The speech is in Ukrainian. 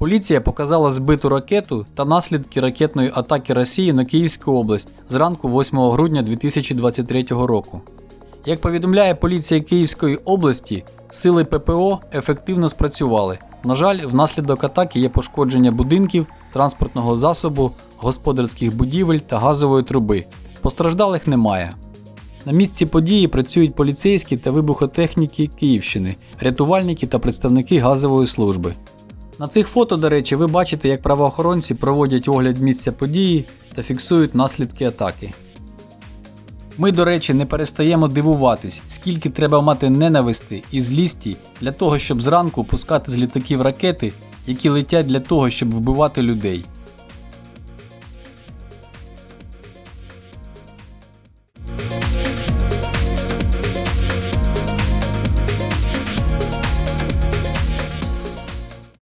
Поліція показала збиту ракету та наслідки ракетної атаки Росії на Київську область зранку 8 грудня 2023 року. Як повідомляє поліція Київської області, сили ППО ефективно спрацювали. На жаль, внаслідок атаки є пошкодження будинків, транспортного засобу, господарських будівель та газової труби. Постраждалих немає. На місці події працюють поліцейські та вибухотехніки Київщини, рятувальники та представники газової служби. На цих фото, до речі, ви бачите, як правоохоронці проводять огляд місця події та фіксують наслідки атаки. Ми, до речі, не перестаємо дивуватись, скільки треба мати ненависти і злісті для того, щоб зранку пускати з літаків ракети, які летять для того, щоб вбивати людей.